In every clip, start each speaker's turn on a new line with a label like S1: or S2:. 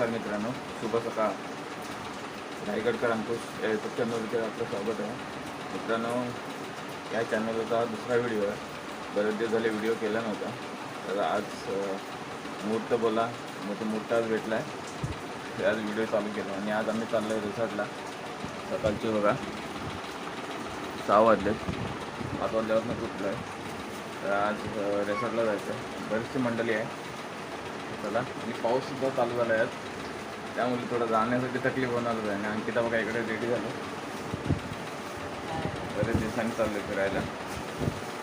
S1: नमस्कार मित्रांनो. शुभ सकाळ. रायगडकर अंकुश या यूट्यूब चॅनलवरती आपलं स्वागत आहे. मित्रांनो या चॅनलचा दुसरा व्हिडिओ आहे. बरेच दिवस झाले व्हिडिओ केला नव्हता. तर आज मुहूर्त बोला. मग तो मुहूर्त आज भेटला आहे आज व्हिडिओ चालू केला. आणि आज आम्ही चाललो आहे रिसॉर्टला. सकाळचे बघा. सहा वाजले. पाच वाजल्यापासून कुठलं आहे तर आज रिसॉर्टला जायचं आहे बरीचशी मंडळी आहे. चला आणि पाऊससुद्धा चालू झाला आहे त्यामुळे थोडं जाण्यासाठी तकलीफ होणारच आहे. आणि अंकिता बघा इकडे रेडी झालं. बरेच दिवसांनी चाललोय फिरायला.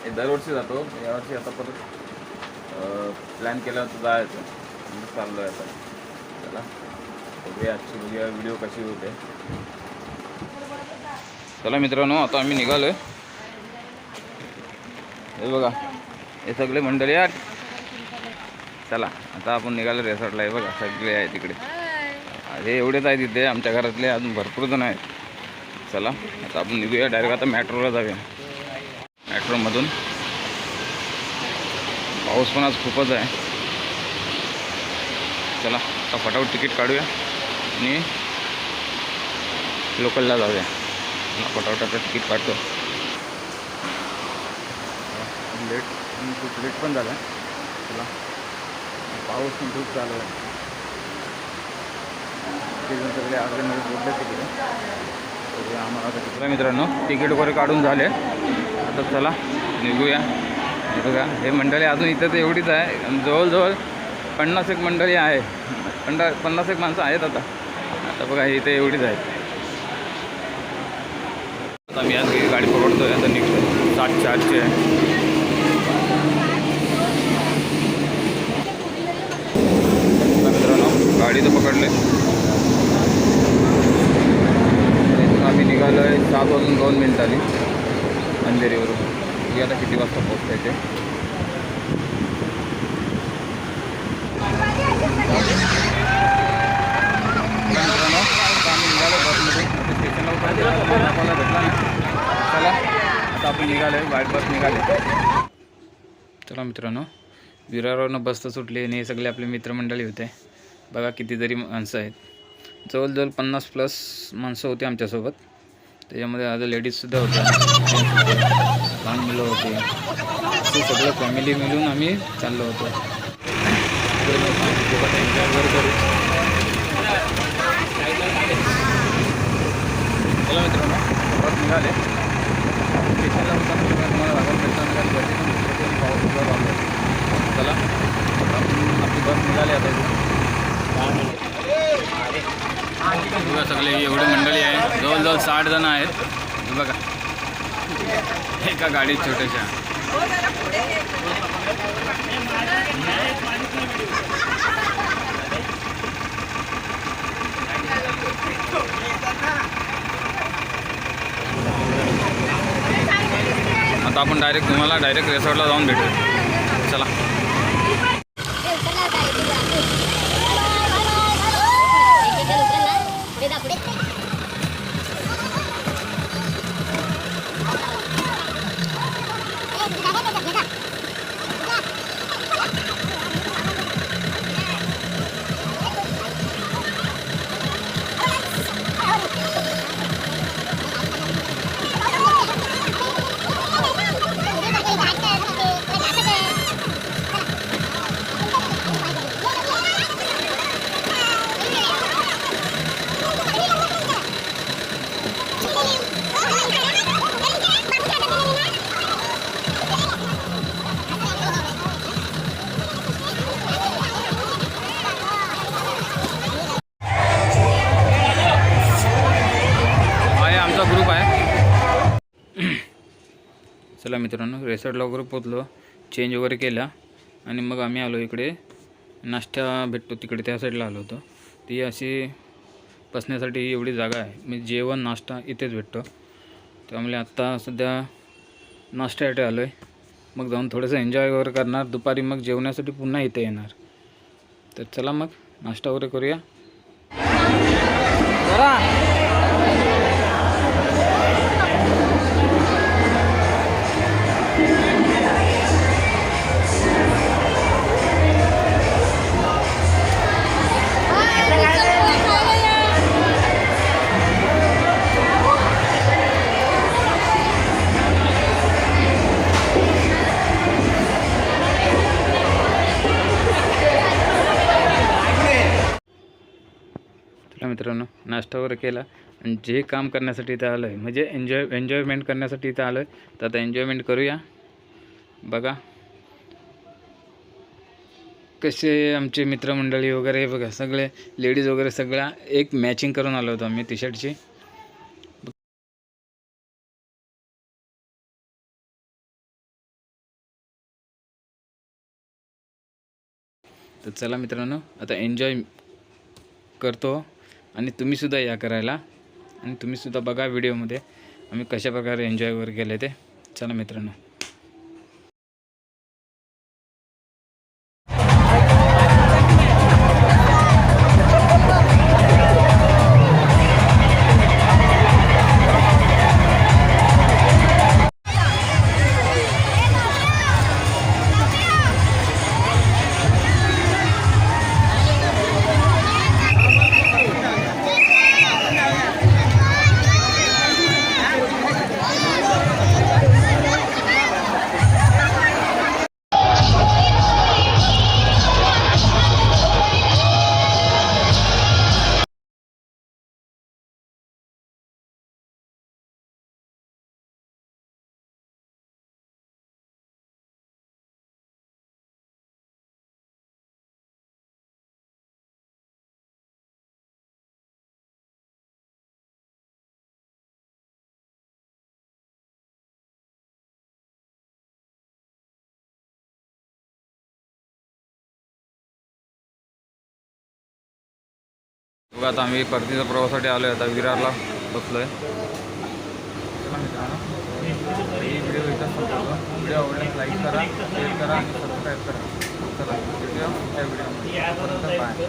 S1: हे दरवर्षी जातो. यावर्षी आता परत प्लॅन केला होता जायचं. म्हणजे चाललो आहे आता. चला बघूया आजची बघूया व्हिडिओ कशी होते. चला मित्रांनो आता आम्ही निघालोय. हे बघा हे सगळे मंडळी आहेत चला आता आपण निघालो रेसॉर्टला आहे बघा सगळे आहे तिकडे हे एवढेच आहे तिथे आमच्या घरातले अजून भरपूर जण आहेत. चला आता आपण निघूया डायरेक्ट आता मेट्रोला जाऊया. मेट्रोमधून पाऊस पण आज खूपच आहे. चला आता फटाफट तिकीट काढूया आणि लोकलला जाऊया. चला, फटाफट आता तिकीट काढतो. लेट खूप लेट पण झाला. चला. पाऊस पण खूप चालू आहे. तिकडून सगळे अर्धमध्ये मिनिट बोलले तिकडे. आम्हाला आता तिकडे मित्रांनो. तिकीट वगैरे काढून झाले. आता चला निघूया. बघा हे मंडळी अजून इथं तर एवढीच आहे. जवळजवळ पन्नास एक मंडळी आहे. पंडा पन्नास एक माणसं आहेत आता. आता बघा हे इथे एवढीच आहेत. आता मी आज गाडी पकडतोय आता निघतो साठ चारशे आहे आता मित्रांनो गाडी तर पकडले आम्ही निघालो आहे सात वाजून दोन मिनिटांनी अंधेरीवरून. की आता किती वाजता पोहोचायचे मित्रांनो आम्ही निघालो बसमध्ये. स्टेशनला आपल्याला भेटला नाही. चला आता आपण निघालो आहे वाईट बस निघाले. चला मित्रांनो विरारवरनं बस तर सुटली आणि हे सगळे आपले मित्रमंडळी होते. बघा किती जरी माणसं आहेत. जवळजवळ पन्नास प्लस माणसं होती आमच्यासोबत. त्याच्यामध्ये आता लेडीजसुद्धा होत्या. लहान मुलं होते. ते सगळं फॅमिली मिळून आम्ही चाललो होतो. एन्जॉय वगैरे करू चला मित्रांनो परत निघाले स्टेशनला होता तुम्हाला राघव भेटताना काही गर्दी पण दिसत होती, पाऊस सुद्धा चालू आहे. चला आपण आपली बस निघाली आता इथून लागले एवढी मंडळी आहे जवळजवळ साठ जण आहेत. बघा. एका गाडीत छोट्याशा. आता आपण डायरेक्ट तुम्हाला डायरेक्ट रिसॉर्टला जाऊन भेटू चला. चला मित्रांनो रेसॉर्टला वगैरे पोचलो चेंज वगैरे केला. आणि मग आम्ही आलो इकडे. नाश्ता भेटतो तिकडे त्या साईडला आलो होतो. ती अशी बसण्यासाठी ही एवढी जागा आहे. म्हणजे जेवण नाश्ता इथेच भेटतो. त्यामुळे आत्ता सध्या नाश्त्यासाठी आलो आहे मग जाऊन थोडंसं एन्जॉय वगैरे करणार. दुपारी मग जेवण्यासाठी पुन्हा इथे येणार. तर चला मग नाश्ता वगैरे करूया. मित्रांनो नाश्ता वगैरे केला आणि जे काम करण्यासाठी इथं आलं आहे म्हणजे एन्जॉय एन्जॉयमेंट करण्यासाठी इथं आलं आहे तर आता एन्जॉयमेंट करूया. बघा. कसे आमचे मित्रमंडळी वगैरे बघा सगळे लेडीज वगैरे सगळ्या एक मॅचिंग करून आलो होतो आम्ही टी शर्टची तर चला मित्रांनो आता एन्जॉय करतो. आणि तुम्हीसुद्धा या करायला. आणि तुम्हीसुद्धा बघा व्हिडिओमध्ये आम्ही कशा प्रकारे एन्जॉय वगैरे केले ते. चला मित्रांनो. बघा आता आम्ही परतीच्या प्रवासासाठी आलो आहे आता विरारला बसलो आहे ही व्हिडिओ इथं व्हिडिओ आवडल्यास लाईक करा शेअर करा आणि सबस्क्राईब करा. चला भेटूया व्हिडिओ व्हिडिओमध्ये बाय.